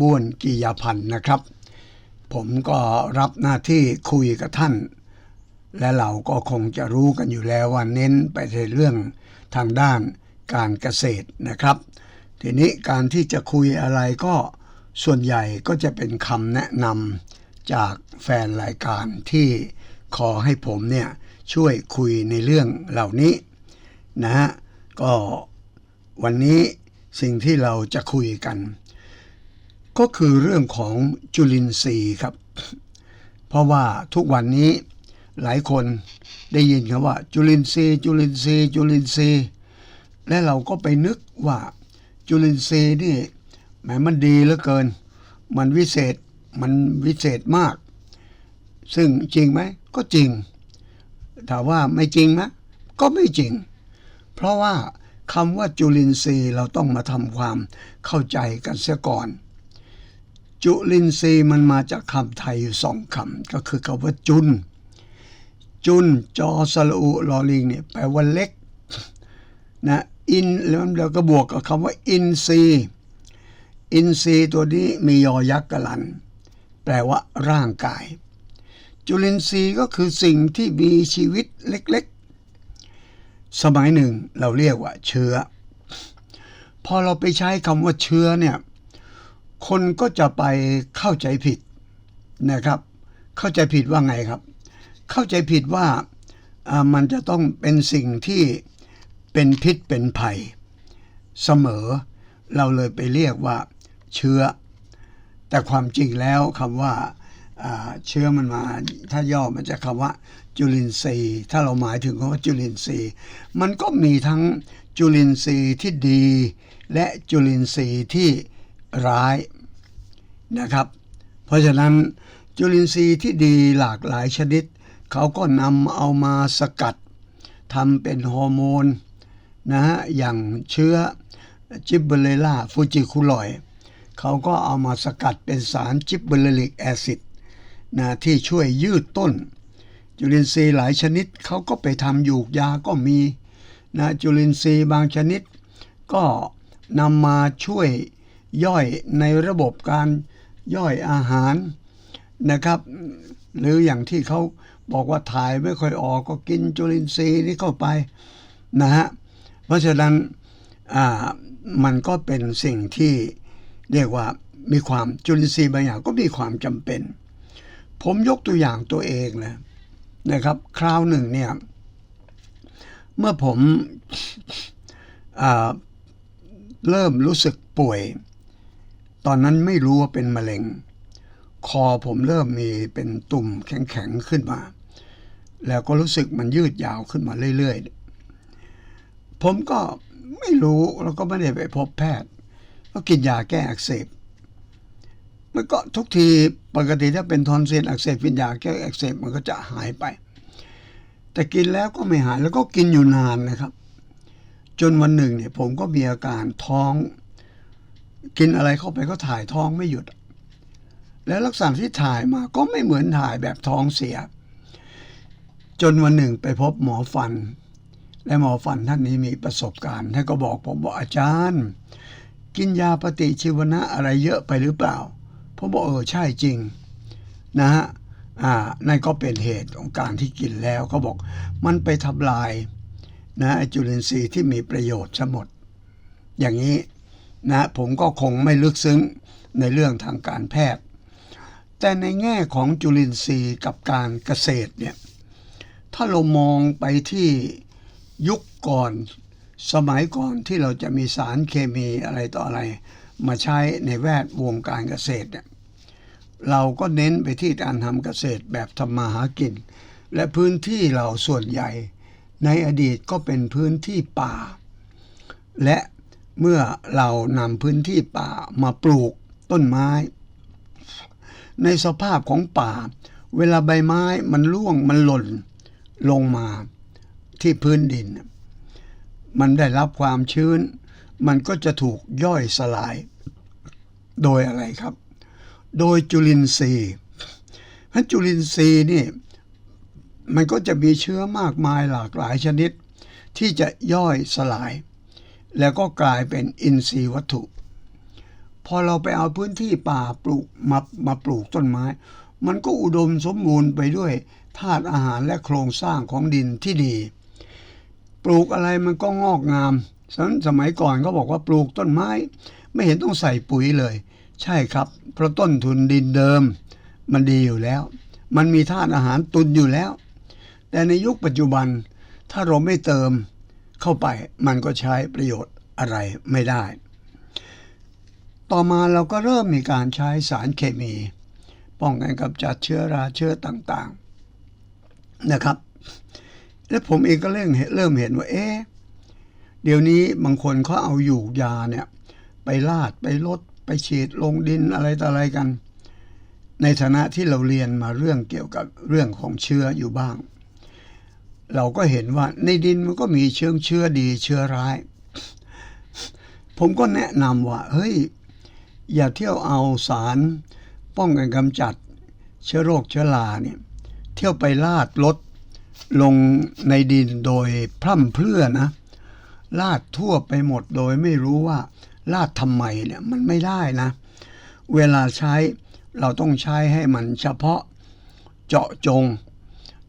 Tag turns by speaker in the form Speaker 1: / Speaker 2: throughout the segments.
Speaker 1: บ้วนกิยาพันธ์นะครับ ผมก็รับหน้าที่คุยกับท่าน และเราก็คงจะรู้กันอยู่แล้วว่าเน้นไปในเรื่องทางด้านการเกษตรนะครับ ทีนี้การที่จะคุยอะไรก็ส่วนใหญ่ก็จะเป็นคำแนะนำจากแฟนรายการที่ขอให้ผมเนี่ยช่วยคุยในเรื่องเหล่านี้นะฮะก็วันนี้สิ่งที่เราจะคุยกัน ก็คือเรื่องของจุลินทรีย์ครับ เพราะว่าทุกวันนี้หลายคนได้ยินคำว่า จุลินทรีย์ จุลินทรีย์ จุลินทรีย์ และเราก็ไปนึกว่า จุลินทรีย์นี่แหมมันดีเหลือเกิน มันวิเศษมันวิเศษมาก ซึ่งจริงไหมก็จริงแต่ว่าไม่จริงนะก็ไม่จริง เพราะว่าคำว่าจุลินทรีย์เราต้องมาทำความเข้าใจกันเสียก่อน จุลินทรีย์มันมาจากคำไทยอยู่สองคำก็คือคำว่าจุน จุนจอสระอุลอลิงเนี่ยแปลว่าเล็กนะอินแล้วเราก็บวกกับคำว่าอินทรีอินทรีตัวนี้มียอยักษ์กลัน แปลว่าร่างกาย จุลินทรีย์ก็คือสิ่งที่มีชีวิตเล็กๆ สมัยหนึ่งเราเรียกว่าเชื้อ พอเราไปใช้คำว่าเชื้อเนี่ย คนก็จะไปเข้าใจผิดนะครับ เข้าใจผิดว่าไงครับ เข้าใจผิดว่ามันจะต้องเป็นสิ่งที่เป็นพิษเป็นภัย เสมอ เราเลยไปเรียกว่าเชื้อ แต่ความจริงแล้วคำว่าเชื้อมันมาถ้าย่อมันจะคำว่า จุลินทรีย์ ถ้าเราหมายถึงคำว่าจุลินทรีย์ มันก็มีทั้งจุลินทรีย์ที่ดี และจุลินทรีย์ที่ร้าย นะครับ เพราะฉะนั้นจุลินทรีย์ที่ดีหลากหลายชนิด เขาก็นำเอามาสกัดทำเป็นฮอร์โมนนะฮะอย่างเชื้อจิบเบเลล่าฟูจิคุลอยเขาก็เอามาสกัดเป็นสารจิบเบเลลิกแอซิดนะที่ช่วยยืดต้น จุลินทรีย์หลายชนิดเขาก็ไปทำหยูกยาก็มีนะจุลินทรีย์บางชนิด ก็นำมาช่วยย่อยในระบบการ ย่อยอาหารนะครับ หรืออย่างที่เขาบอกว่าถ่ายไม่ค่อยออกก็กินจุลินทรีย์นี่เข้าไปนะฮะเพราะฉะนั้นอ่ามันก็เป็นสิ่งที่เรียกว่ามีความจุลินทรีย์บางอย่างก็มีความจำเป็น ผมยกตัวอย่างตัวเองเลยนะครับ คราวหนึ่งเนี่ยเมื่อผมอเริ่มรู้สึกป่วย ตอนนั้นไม่รู้ว่าเป็นมะเร็ง คอผมเริ่มมีเป็นตุ่มแข็งๆขึ้นมา แล้วก็รู้สึกมันยืดยาวขึ้นมาเรื่อยๆ ผมก็ไม่รู้แล้วก็ไม่ได้ไปพบแพทย์ ก็กินยาแก้อักเสบมันก็ทุกทีปกติถ้าเป็นทอนซิลอักเสบกินยาแก้อักเสบมันก็จะหายไป แต่กินแล้วก็ไม่หายแล้วก็กินอยู่นานนะครับ จนวันหนึ่งเนี่ยผมก็มีอาการท้อง กินอะไรเข้าไปก็ถ่ายท้องไม่หยุด แล้วลักษณะที่ถ่ายมาก็ไม่เหมือนถ่ายแบบท้องเสีย จนวันหนึ่งไปพบหมอฟัน และหมอฟันท่านนี้มีประสบการณ์ท่านก็บอกผมบอกอาจารย์ กินยาปฏิชีวนะอะไรเยอะไปหรือเปล่าผมบอกเออใช่จริงนะฮะอ่านั่นก็เป็นเหตุของการที่กินแล้วเขาบอกมันไปทำลายนะไอ้จุลินทรีย์ที่มีประโยชน์ซะหมด อย่างนี้ นะผมก็คงไม่ลึกซึ้งในเรื่องทางการแพทย์ แต่ในแง่ของจุลินทรีย์กับการเกษตรเนี่ยถ้าเรามองไปที่ยุคก่อนสมัยก่อนที่เราจะมีสารเคมีอะไรต่ออะไร มาใช้ในแวดวงการเกษตรเนี่ยเราก็เน้นไปที่การทำเกษตรแบบทำมาหากิน และพื้นที่เราส่วนใหญ่ ในอดีตก็เป็นพื้นที่ป่า และ เมื่อเรานำพื้นที่ป่ามาปลูกต้นไม้ ในสภาพของป่า เวลาใบไม้มันร่วงมันหล่นลงมาที่พื้นดิน มันได้รับความชื้น มันก็จะถูกย่อยสลาย โดยอะไรครับ โดยจุลินทรีย์เพราะจุลินทรีย์นี่มันก็จะมีเชื้อมากมายหลากหลายชนิด ที่จะย่อยสลาย แล้วก็กลายเป็นอินทรีย์วัตถุ พอเราไปเอาพื้นที่ป่าปลูกมามาปลูกต้นไม้ มันก็อุดมสมบูรณ์ไปด้วยธาตุอาหารและโครงสร้างของดินที่ดี ปลูกอะไรมันก็งอกงามสมัยสมัยก่อนเขาบอกว่าปลูกต้นไม้ ไม่เห็นต้องใส่ปุ๋ยเลย ใช่ครับ เพราะต้นทุนดินเดิม มันดีอยู่แล้ว มันมีธาตุอาหารตุนอยู่แล้ว แต่ในยุคปัจจุบันถ้าเราไม่เติม เข้าไปมันก็ใช้ประโยชน์อะไรไม่ได้ ต่อมาเราก็เริ่มมีการใช้สารเคมี ป้องกันกำจัดเชื้อราเชื้อต่างๆนะครับ และผมเองก็เริ่มเห็นเริ่มเห็นว่าเอ๊ะเดี๋ยวนี้บางคนเขาเอาอยู่ยาเนี่ยไปลาดไปลดไปฉีดลงดินอะไรต่ออะไรกัน ในฐานะที่เราเรียนมาเรื่องเกี่ยวกับเรื่องของเชื้ออยู่บ้าง เราก็เห็นว่าในดินมันก็มีเชื้อเชื้อดีเชื้อร้าย ผมก็แนะนำว่า เฮ้ย อย่าเที่ยวเอาสารป้องกันกำจัด เชื้อโรคเชื้อราเนี่ยเที่ยวไปลาดลดลงในดินโดยพร่ำเพรื่อนะ ลาดทั่วไปหมดโดยไม่รู้ว่า ลาดทำไมเนี่ยมันไม่ได้นะ เวลาใช้เราต้องใช้ให้มันเฉพาะเจาะจง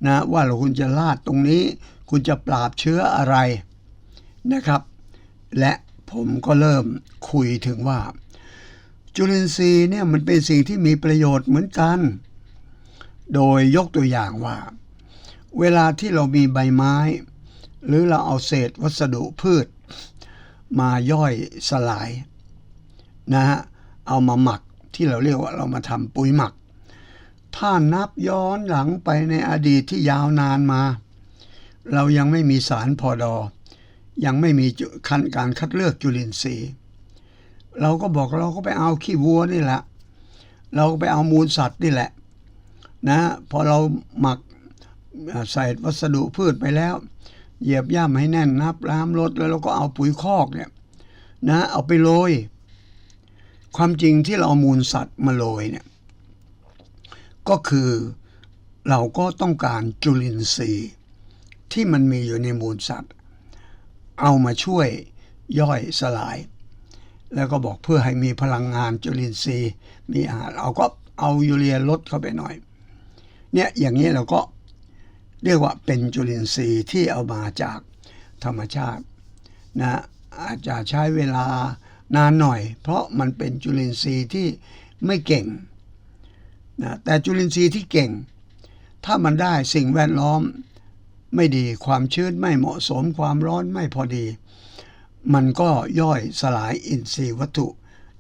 Speaker 1: นะว่าเราคุณจะลาดตรงนี้ คุณจะปราบเชื้ออะไรนะครับ และผมก็เริ่มคุยถึงว่า จุลินทรีย์เนี่ยมันเป็นสิ่งที่มีประโยชน์เหมือนกัน โดยยกตัวอย่างว่า เวลาที่เรามีใบไม้ หรือเราเอาเศษวัสดุพืช มาย่อยสลายนะฮะเอามาหมักที่เราเรียกว่าเรามาทำปุ๋ยหมัก ถ้านับย้อนหลังไปในอดีตที่ยาวนานมา เรายังไม่มีสารพอดอ ยังไม่มีคันการคัดเลือกจุลินทรีย์ เราก็บอกเราก็ไปเอาขี้วัวนี่แหละ เราก็ไปเอามูลสัตว์นี่แหละนะพอเราหมักใส่วัสดุพืชไปแล้ว เหยียบย่ำให้แน่นนับล้ามลดแล้วเราก็เอาปุ๋ยคอกเนี่ยนะเอาไปโรยความจริงที่เราเอามูลสัตว์มาโรยเนี่ย ก็คือเราก็ต้องการจุลินทรีย์ ที่มันมีอยู่ในมูลสัตว์ เอามาช่วยย่อยสลาย แล้วก็บอกเพื่อให้มีพลังงานจุลินทรีย์มีอาหารเราก็เอายูเรียลดเข้าไปหน่อย เนี่ยอย่างนี้เราก็เรียกว่าเป็นจุลินทรีย์ที่เอามาจากธรรมชาตินะอาจจะใช้เวลานานหน่อย เพราะมันเป็นจุลินทรีย์ที่ไม่เก่ง นะแต่จุลินทรีย์ที่เก่ง ถ้ามันได้สิ่งแวดล้อมไม่ดีความชื้นไม่เหมาะสมความร้อนไม่พอดี มันก็ย่อยสลายอินทรีย์วัตถุ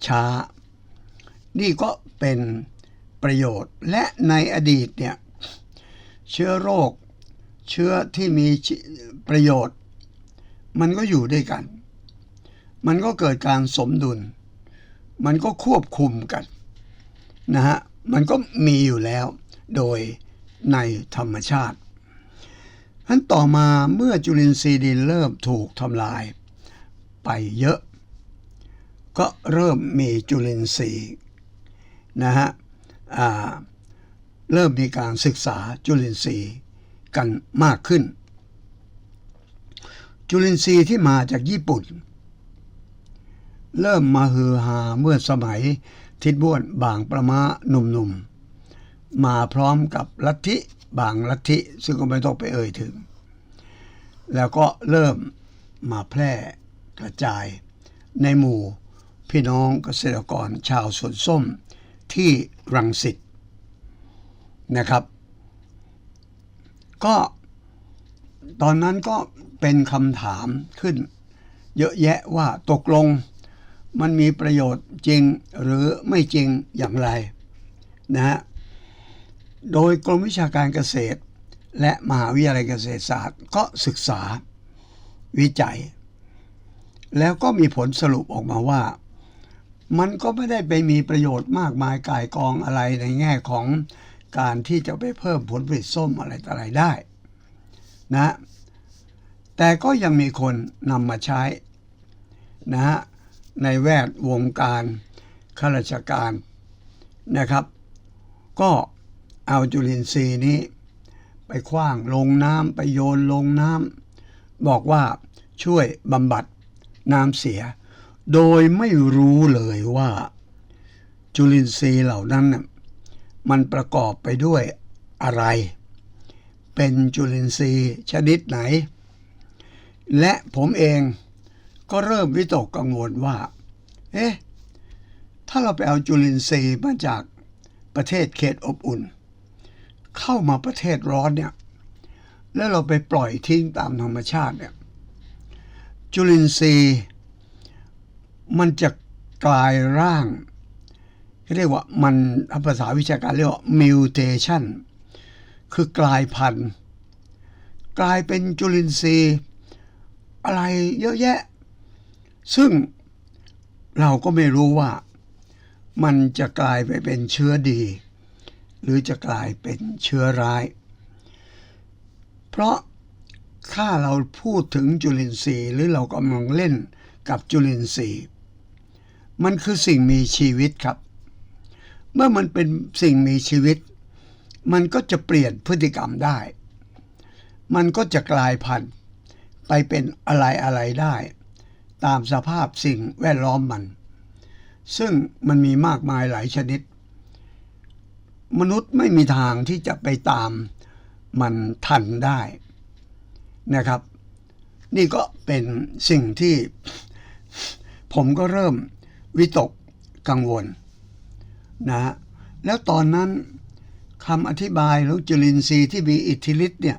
Speaker 1: ช้า นี่ก็เป็นประโยชน์และในอดีตเนี่ยเชื้อโรค เชื้อที่มีประโยชน์ มันก็อยู่ด้วยกัน มันก็เกิดการสมดุล มันก็ควบคุมกันนะฮะ มันก็มีอยู่แล้ว โดยในธรรมชาตินั้นต่อมาเมื่อจุลินทรีย์ดินเริ่มถูกทำลายไปเยอะ ก็เริ่มมีจุลินทรีย์นะฮะเริ่มมีการศึกษาจุลินทรีย์กันมากขึ้น จุลินทรีย์ที่มาจากญี่ปุ่น เริ่มมาฮือฮาเมื่อสมัย ทิดบ้วนบางประมาหนุ่มๆ มาพร้อมกับลัทธิบางลัทธิซึ่งก็ไม่ต้องไปเอ่ยถึง แล้วก็เริ่มมาแพร่กระจาย ในหมู่พี่น้องเกษตรกรชาวสวนส้มที่รังสิตนะครับ ก็ตอนนั้นก็เป็นคำถามขึ้น เยอะแยะว่าตกลง มันมีประโยชน์จริงหรือไม่จริงอย่างไรนะฮะโดยกรมวิชาการเกษตร และมหาวิทยาลัยเกษตรศาสตร์ก็ศึกษาวิจัย แล้วก็มีผลสรุปออกมาว่า มันก็ไม่ได้ไปมีประโยชน์มากมายกายกองอะไรในแง่ของการที่จะไปเพิ่มผลผลิตส้มอะไรต่ออะไรได้นะแต่ก็ยังมีคนนำมาใช้นะฮะ ในแวดวงการข้าราชการนะครับ ก็เอาจุลินทรีย์นี้ ไปคว้างลงน้ำไปโยนลงน้ำบอกว่าช่วยบำบัดน้ำเสีย โดยไม่รู้เลยว่า จุลินทรีย์เหล่านั้นน่ะมันประกอบไปด้วยอะไร เป็นจุลินทรีย์ชนิดไหน และผมเอง ก็เริ่มวิตกกังวลว่า เอ๊ะ ถ้าเราไปเอาจุลินทรีย์มาจากประเทศเขตอบอุ่น เข้ามาประเทศร้อนเนี่ย แล้วเราไปปล่อยทิ้งตามธรรมชาติเนี่ย จุลินทรีย์มันจะกลายร่างเรียกว่ามันภาษาวิชาการเรียกว่า mutation คือกลายพันธุ์ กลายเป็นจุลินทรีย์ อะไรเยอะแยะ ซึ่งเราก็ไม่รู้ว่ามันจะกลายไปเป็นเชื้อดี หรือจะกลายเป็นเชื้อร้าย เพราะถ้าเราพูดถึงจุลินทรีย์ หรือเรากำลังเล่นกับจุลินทรีย์ มันคือสิ่งมีชีวิตครับ เมื่อมันเป็นสิ่งมีชีวิต มันก็จะเปลี่ยนพฤติกรรมได้ มันก็จะกลายพันธุ์ไปเป็นอะไรอะไรได้ ตามสภาพสิ่งแวดล้อมมัน ซึ่งมันมีมากมายหลายชนิด มนุษย์ไม่มีทางที่จะไปตามมันทันได้นะครับ นี่ก็เป็นสิ่งที่ผมก็เริ่มวิตกกังวลนะฮะแล้วตอนนั้นคำอธิบายของจุลินทรีย์ที่มีอิทธิฤทธิ์เนี่ย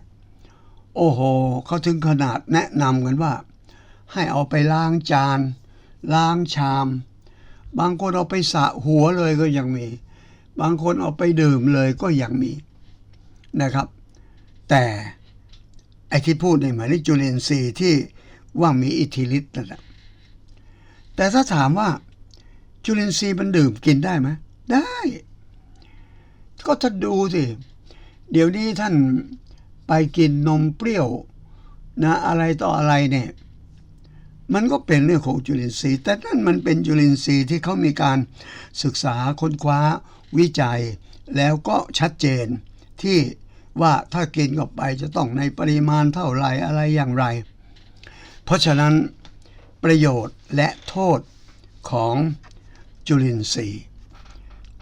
Speaker 1: โอ้โหเขาถึงขนาดแนะนำกันว่า ให้เอาไปล้างจาน ล้างชาม บางคนเอาไปสระหัวเลยก็ยังมี บางคนเอาไปดื่มเลยก็ยังมีนะครับ แต่ไอ้ที่พูดในหมายเลขจุลินทรีย์ที่ว่ามีอิทธิฤทธิ์นั่นแหละแต่ถ้าถามว่าจุลินทรีย์มันดื่มกินได้ไหมได้ ก็ท่านดูสิ เดี๋ยวนี้ท่านไปกินนมเปรี้ยวนะอะไรต่ออะไรเนี่ย มันก็เป็นเรื่องของจุลินทรีย์ แต่นั่นมันเป็นจุลินทรีย์ที่เขามีการศึกษาค้นคว้าวิจัย แล้วก็ชัดเจนที่ว่าถ้ากินเข้าไปจะต้องในปริมาณเท่าไหรอะไรอย่างไร เพราะฉะนั้นประโยชน์และโทษของจุลินทรีย์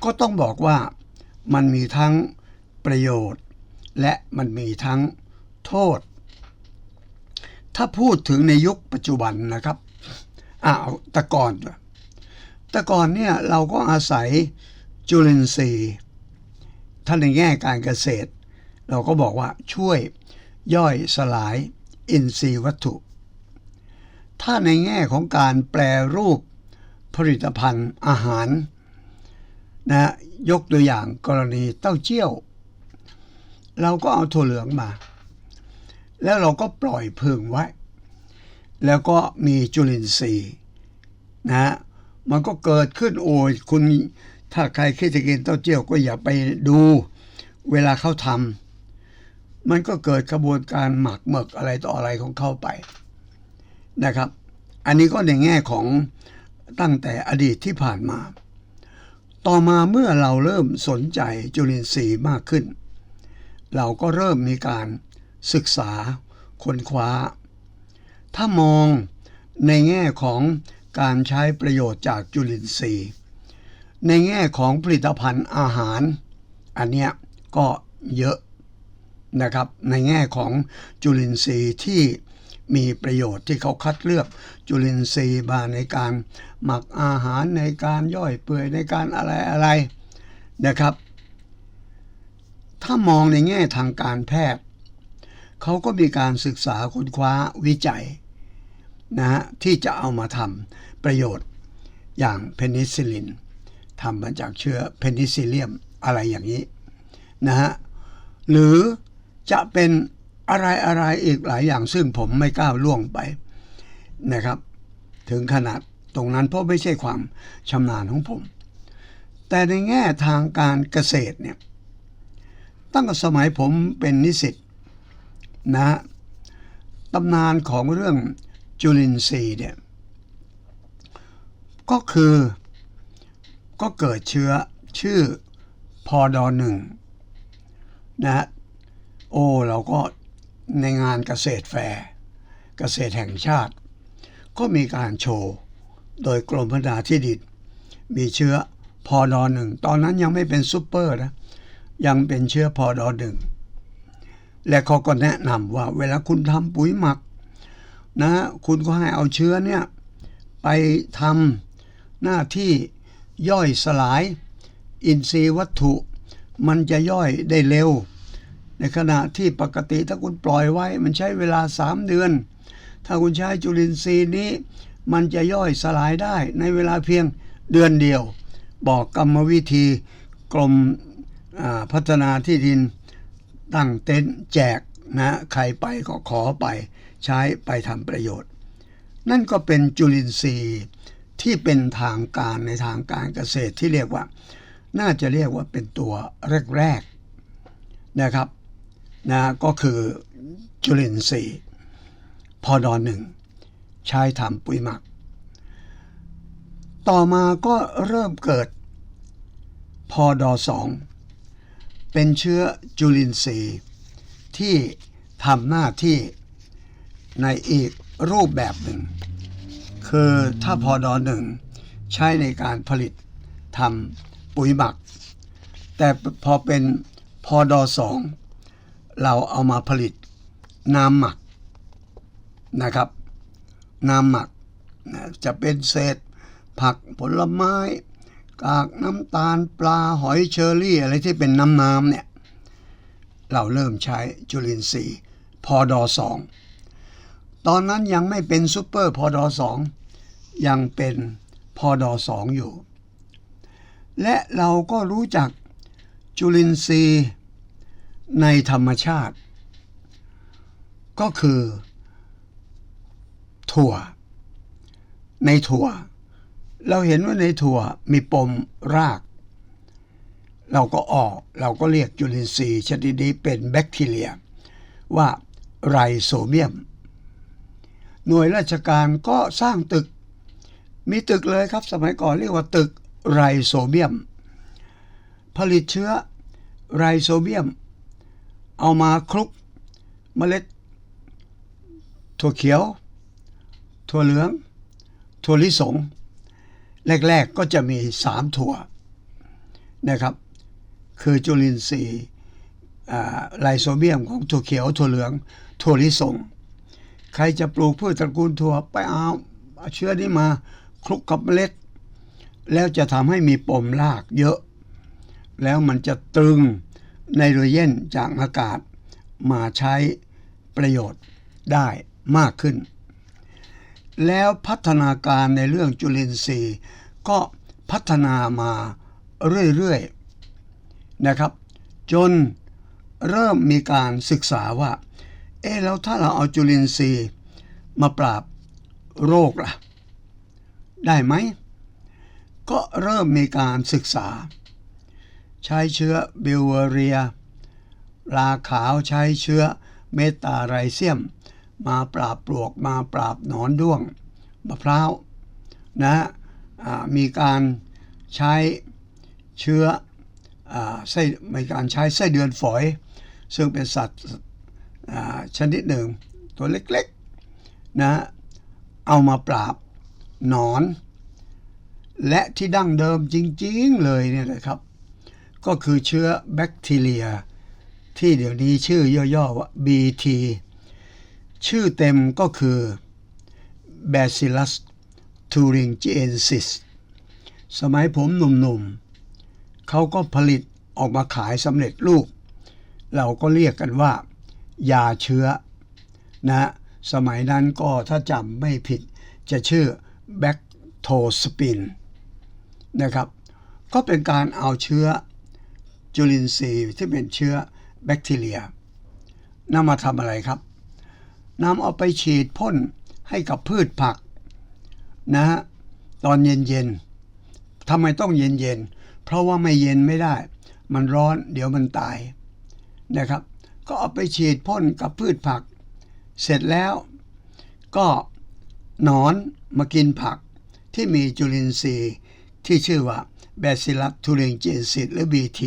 Speaker 1: ก็ต้องบอกว่ามันมีทั้งประโยชน์ และมันมีทั้งโทษ ถ้าพูดถึงในยุคปัจจุบันนะครับอ้าวต่ก่อนแต่ก่อนเนี่ยเราก็อาศัยจุลินทรีย์ถ้าในแง่การเกษตร เราก็บอกว่าช่วยย่อยสลายอินทรีย์วัตถุ ถ้าในแง่ของการแปลรูปผลิตภัณฑ์อาหารนะยกตัวอย่างกรณีเต้าเจี้ยว เราก็เอาถั่วเหลืองมา แล้วเราก็ปล่อยพึ่งไว้ แล้วก็มีจุลินทรีย์นะฮะมันก็เกิดขึ้นโอ้ยคุณถ้าใครคิดจะกินเต้าเจี้ยวก็อย่าไปดูเวลาเขาทำมันก็เกิดกระบวนการหมักหมึกอะไรต่ออะไรของเขาไปนะครับ อันนี้ก็ในแง่ของตั้งแต่อดีตที่ผ่านมา ต่อมาเมื่อเราเริ่มสนใจจุลินทรีย์มากขึ้น เราก็เริ่มมีการ ศึกษาค้นคว้า ถ้ามองในแง่ของการใช้ประโยชน์จากจุลินทรีย์ ในแง่ของผลิตภัณฑ์อาหาร อันเนี้ยก็เยอะนะครับ ในแง่ของจุลินทรีย์ที่มีประโยชน์ที่เขาคัดเลือกจุลินทรีย์มาในการหมักอาหารในการย่อยเปื่อยในการอะไรอะไรนะครับ ถ้ามองในแง่ทางการแพทย์ เขาก็มีการศึกษาค้นคว้าวิจัยนะฮะที่จะเอามาทำประโยชน์อย่างเพนิซิลินทำมาจากเชื้อเพนิซิเลียมอะไรอย่างนี้นะฮะหรือจะเป็นอะไรอะไรอีกหลายอย่างซึ่งผมไม่กล้าล่วงไปนะครับ ถึงขนาดตรงนั้นเพราะไม่ใช่ความชำนาญของผม แต่ในแง่ทางการเกษตรเนี่ยตั้งแต่สมัยผมเป็นนิสิต นะฮะตำนานของเรื่องจุลินทรีย์เนี่ยก็คือก็เกิดเชื้อชื่อพอดอหนึ่งนะฮะโอ้เราก็ในงานเกษตรแฟร์เกษตรแห่งชาติ ก็มีการโชว์ โดยกรมพัฒนาที่ดินมีเชื้อพอดอหนึ่งตอนนั้นยังไม่เป็นซูเปอร์นะยังเป็นเชื้อพอดอหนึ่ง และเขาก็แนะนำว่าเวลาคุณทำปุ๋ยหมักนะคุณก็ให้เอาเชื้อเนี่ยไปทำหน้าที่ย่อยสลาย อินทรีย์วัตถุ มันจะย่อยได้เร็ว ในขณะที่ปกติถ้าคุณปล่อยไว้ มันใช้เวลา 3 เดือน ถ้าคุณใช้จุลินทรีย์นี้ มันจะย่อยสลายได้ในเวลาเพียงเดือนเดียว บอกกรรมวิธีกรมพัฒนาที่ดิน ตั้งเต็นท์แจกนะใครไปก็ขอไปใช้ไปทำประโยชน์ นั่นก็เป็นจุลินทรีย์ที่เป็นทางการในทางการเกษตรที่เรียกว่า น่าจะเรียกว่าเป็นตัวแรกๆนะครับนะก็คือจุลินทรีย์พอดอหนึ่งใช้ทำปุ๋ยหมัก ต่อมาก็เริ่มเกิดพอดอสอง เป็นเชื้อจุลินทรีย์ ที่ทำหน้าที่ในอีกรูปแบบหนึ่ง คือถ้าพอดอหนึ่งใช้ในการผลิตทำปุ๋ยหมัก แต่พอเป็นพอดอสองเราเอามาผลิตน้ำหมักนะครับ น้ำหมักจะเป็นเศษผักผลไม้ กากน้ำตาลปลาหอยเชอรี่อะไรที่เป็นน้ำน้ำเนี่ยเราเริ่มใช้จุลินทรีย์พอดอสองตอนนั้นยังไม่เป็นซูเปอร์พอดอสองยังเป็นพอดอสองอยู่ และเราก็รู้จักจุลินทรีย์ในธรรมชาติ ก็คือ ถั่ว ในถั่ว เราเห็นว่าในถั่วมีปมราก เราก็ออกเราก็เรียกจุลินทรีย์ชนิดนี้เป็นแบคทีเรีย ว่าไรโซเมียม หน่วยราชการก็สร้างตึก มีตึกเลยครับสมัยก่อนเรียกว่าตึกไรโซเมียม ผลิตเชื้อไรโซเมียม เอามาคลุกเมล็ด ถั่วเขียว ถั่วเหลือง ถั่วลิสง แรก ๆ ก็จะมีสามถั่วนะครับ คือจุลินทรีย์ไลโซเบียมของถั่วเขียวถั่วเหลืองถั่วลิสง ใครจะปลูกพืชตระกูลถั่วไปเอาเชื้อนี้มาคลุกกับเมล็ด แล้วจะทำให้มีปมรากเยอะ แล้วมันจะตรึงไนโตรเจนจากอากาศมาใช้ประโยชน์ได้มากขึ้น แล้วพัฒนาการในเรื่องจุลินทรีย์ ก็พัฒนามาเรื่อยๆนะครับ จนเริ่มมีการศึกษาว่า เอ๊แล้วถ้าเราเอาจุลินทรีย์มาปราบโรคล่ะ ได้ไหม ก็เริ่มมีการศึกษา ใช้เชื้อบิวเวเรียลาขาวใช้เชื้อเมตาไรเซียม มาปราบปลวกมาปราบหนอนด้วงมะพร้าวนะะมีการใช้เชื้ออาไส้มีการใช้ไส้เดือนฝอย ซึ่งเป็นสัตว์ชนิดหนึ่ง ตัวเล็กๆนะเอามาปราบหนอน และที่ดั้งเดิมจริงๆเลยเนี่ยนะครับ ก็คือเชื้อแบคทีเรีย ที่เดี๋ยวนี้ชื่อย่อๆว่า BT ชื่อเต็มก็คือ Bacillus thuringiensis สมัยผมหนุ่มๆ เขาก็ผลิตออกมาขายสำเร็จรูป เราก็เรียกกันว่า ยาเชื้อ นะ สมัยนั้นก็ถ้าจำไม่ผิดจะชื่อแบคโทสปินนะครับ ก็เป็นการเอาเชื้อจุลินทรีย์ที่เป็นเชื้อแบคทีเรียนำมาทำอะไรครับ นำเอาไปฉีดพ่นให้กับพืชผักนะฮะตอนเย็นๆทำไมต้องเย็นๆ เพราะว่าไม่เย็นไม่ได้ มันร้อนเดี๋ยวมันตายนะครับ ก็เอาไปฉีดพ่นกับพืชผัก เสร็จแล้วก็หนอนมากินผักที่มีจุลินทรีย์ที่ชื่อว่า Bacillus thuringiensis หรือ BT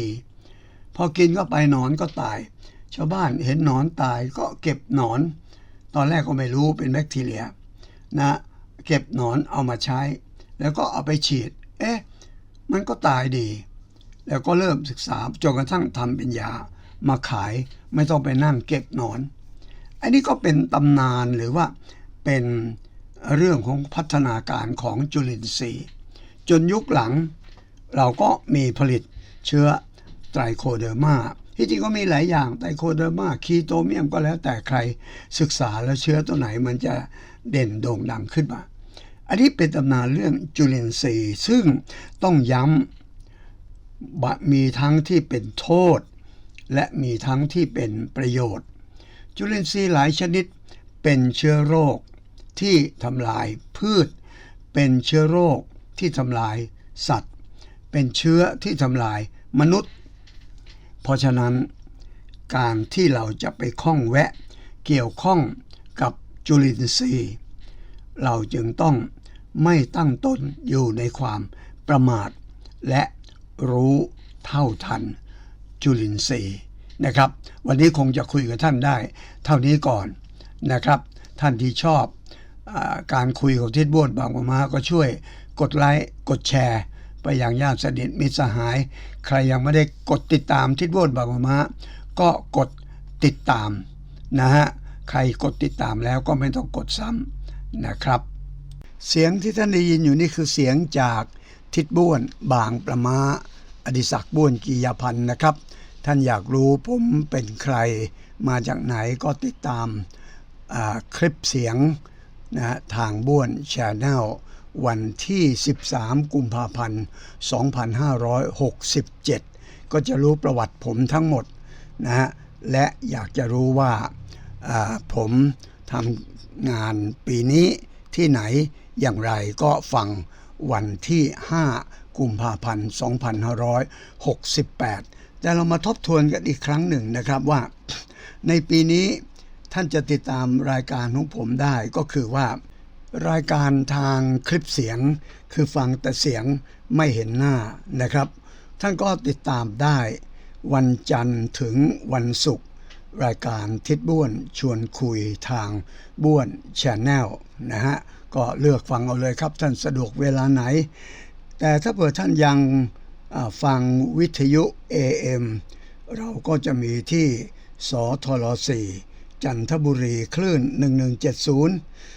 Speaker 1: พอกินเข้าไปหนอนก็ตาย ชาวบ้านเห็นหนอนตายก็เก็บหนอน ตอนแรกก็ไม่รู้เป็นแบคทีเรียนะเก็บหนอนเอามาใช้ แล้วก็เอาไปฉีด เอ๊ะ มันก็ตายดี แล้วก็เริ่มศึกษาจนกระทั่งทำเป็นยามาขายไม่ต้องไปนั่งเก็บหนอน อันนี้ก็เป็นตำนานหรือว่าเป็นเรื่องของพัฒนาการของจุลินทรีย์ จนยุคหลังเราก็มีผลิตเชื้อไตรโคเดอร์มา ที่จริงก็มีหลายอย่างไตโคเดอร์มาคีโตเมียมก็แล้วแต่ใครศึกษาแล้วเชื้อตัวไหนมันจะเด่นโด่งดังขึ้นมา อันนี้เป็นตำนานเรื่องจุลินทรีย์ซึ่งต้องย้ำมีทั้งที่เป็นโทษ และมีทั้งที่เป็นประโยชน์ จุลินทรีย์หลายชนิดเป็นเชื้อโรคที่ทำลายพืช เป็นเชื้อโรคที่ทำลายสัตว์ เป็นเชื้อที่ทำลายมนุษย์ เพราะฉะนั้นการที่เราจะไปข้องแวะเกี่ยวข้องกับจุลินทรีย์ เราจึงต้องไม่ตั้งต้นอยู่ในความประมาท และรู้เท่าทันจุลินทรีย์นะครับ วันนี้คงจะคุยกับท่านได้ เท่านี้ก่อนนะครับ ท่านที่ชอบอการคุยของทิศบ้วนบางประมาก็ช่วยกดไลค์กดแชร์ ไปอย่างญาติสนิทมิตรสหาย ใครยังไม่ได้กดติดตามทิศบ้วนบางประมาก็กดติดตามนะฮะใครกดติดตามแล้วก็ไม่ต้องกดซ้ำนะครับ เสียงที่ท่านได้ยินอยู่นี่คือเสียงจากทิศบ้วนบางประมาอดิศักดิ์บ้วนกียาพันธ์นะครับ ท่านอยากรู้ผมเป็นใครมาจากไหนก็ติดตามคลิปเสียงนะทางบ้วนชาแนล วันที่ 13 กุมภาพันธ์ 2567 ก็จะรู้ประวัติผมทั้งหมดนะฮะและอยากจะรู้ว่าผมทำงานปีนี้ที่ไหนอย่างไรก็ฟังวันที่ 5 กุมภาพันธ์ 2568 แต่เรามาทบทวนกันอีกครั้งหนึ่งนะครับว่า ในปีนี้ท่านจะติดตามรายการของผมได้ก็คือว่า รายการทางคลิปเสียง คือฟังแต่เสียงไม่เห็นหน้านะครับ ท่านก็ติดตามได้ วันจันทร์ถึงวันศุกร์รายการทิศบ้วนชวนคุยทางบ้วนชแนลนะฮะก็เลือกฟังเอาเลยครับ ท่านสะดวกเวลาไหน แต่ถ้าเผื่อท่านยังฟังวิทยุ AM เราก็จะมีที่สทร4จันทบุรีคลื่น 1170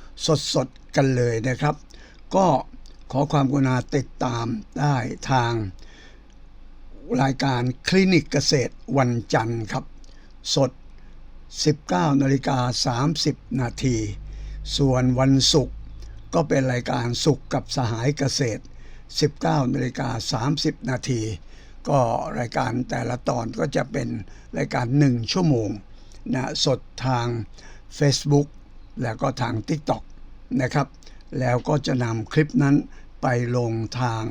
Speaker 1: สดๆกันเลยนะครับ ก็ขอความกรุณาติดตามได้ทางรายการคลินิกเกษตรวันจันทร์ครับ สด 19นาฬิกา30 นาที ส่วนวันศุกร์ก็เป็นรายการสุขกับสหายเกษตร 19นาฬิกา30 นาที ก็รายการแต่ละตอนก็จะเป็นรายการ 1 ชั่วโมงนะสดทาง Facebook แล้วก็ทาง TikTok นะครับ แล้วก็จะนำคลิปนั้นไปลงทาง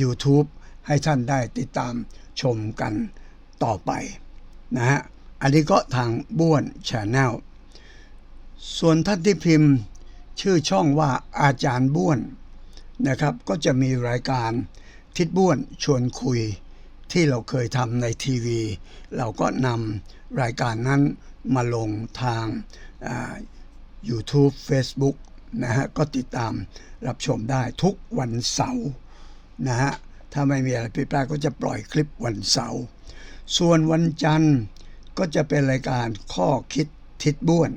Speaker 1: YouTube ให้ท่านได้ติดตามชมกันต่อไปนะฮะ อันนี้ก็ทางบ้วน Channel ส่วนท่านที่พิมพ์ชื่อช่องว่าอาจารย์บ้วนนะครับ ก็จะมีรายการทิศบ้วนชวนคุยที่เราเคยทำในทีวี เราก็นำรายการนั้นมาลงทางา YouTube Facebook นะฮะก็ติดตามรับชมได้ทุกวันเสาร์นะฮะถ้าไม่มีอะไรผิดพลาดก็จะปล่อยคลิปวันเสาร์ส่วนวันจันทร์ก็จะเป็นรายการข้อคิดทิศบ้วน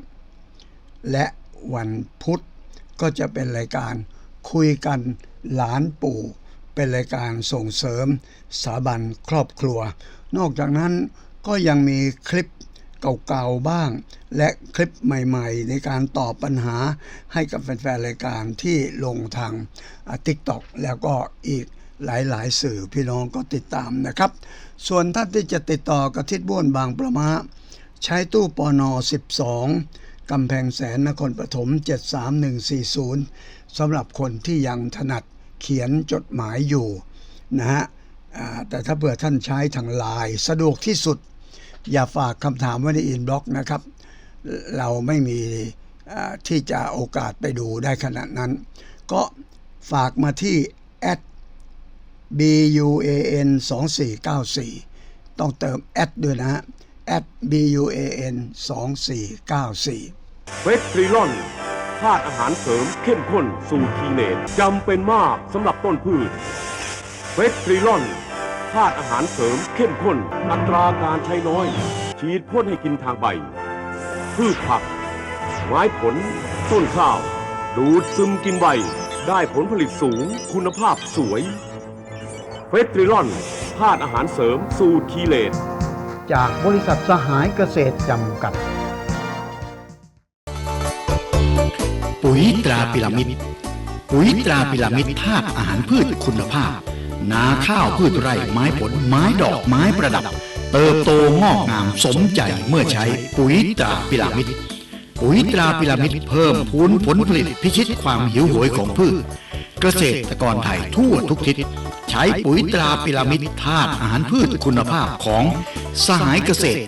Speaker 1: และวันพุธก็จะเป็นรายการคุยกันหลานปู่ เป็นรายการส่งเสริมสถาบันครอบครัว นอกจากนั้นก็ยังมีคลิป เก่าๆบ้าง และคลิปใหม่ๆ ในการตอบปัญหาให้กับแฟนๆ รายการที่ลงทางทิกตอกแล้วก็อีกหลายๆ สื่อพี่น้องก็ติดตามนะครับ ส่วนท่านที่จะติดต่อกับทิศบ้วนบางประมาใช้ตู้ปอนอ12กำแพงแสนนครปฐม 73140สำหรับคนที่ยังถนัดเขียนจดหมายอยู่นะฮะแต่ถ้าเผื่อท่านใช้ทางไลน์สะดวกที่สุด อย่าฝากคำถามไว้ในอินบล็อกนะครับ เราไม่มีที่จะโอกาสไปดูได้ขนาดนั้น ก็ฝากมาที่ b u a n 2494 ต้องเติมแอดด้วยนะฮะ at b u a n 2494
Speaker 2: เฟสทริลอนธาตุอาหารเสริมเข้มข้นสูตรทีเนตจำเป็นมากสำหรับต้นพืชเฟสทริลอน ธาตุอาหารเสริมเข้มข้น อัตราการใช้น้อย ฉีดพ่นให้กินทางใบ พืชผัก ไม้ผล ต้นข้าว ดูดซึมกินใบ ได้ผลผลิตสูง คุณภาพสวย เฟสทริลอนธาตุอาหารเสริมสูตรทีเลต
Speaker 1: จากบริษัทสหายเกษตรจำกัด
Speaker 3: ปุ๋ยตราพิรามิด ปุ๋ยตราพิรามิดธาตุอาหารพืชคุณภาพ นาข้าวพืชไร่ไม้ผลไม้ดอกไม้ประดับ เติบโตงอกงามสมใจเมื่อใช้ปุ๋ยตราพิรามิดปุ๋ยตราพิรามิดเพิ่มพูนผลผลิตพิชิตความหิวโหยของพืช เกษตรกรไทยทั่วทุกทิศใช้ปุ๋ยตราพิรามิดธาตุอาหารพืชคุณภาพของสหายเกษตร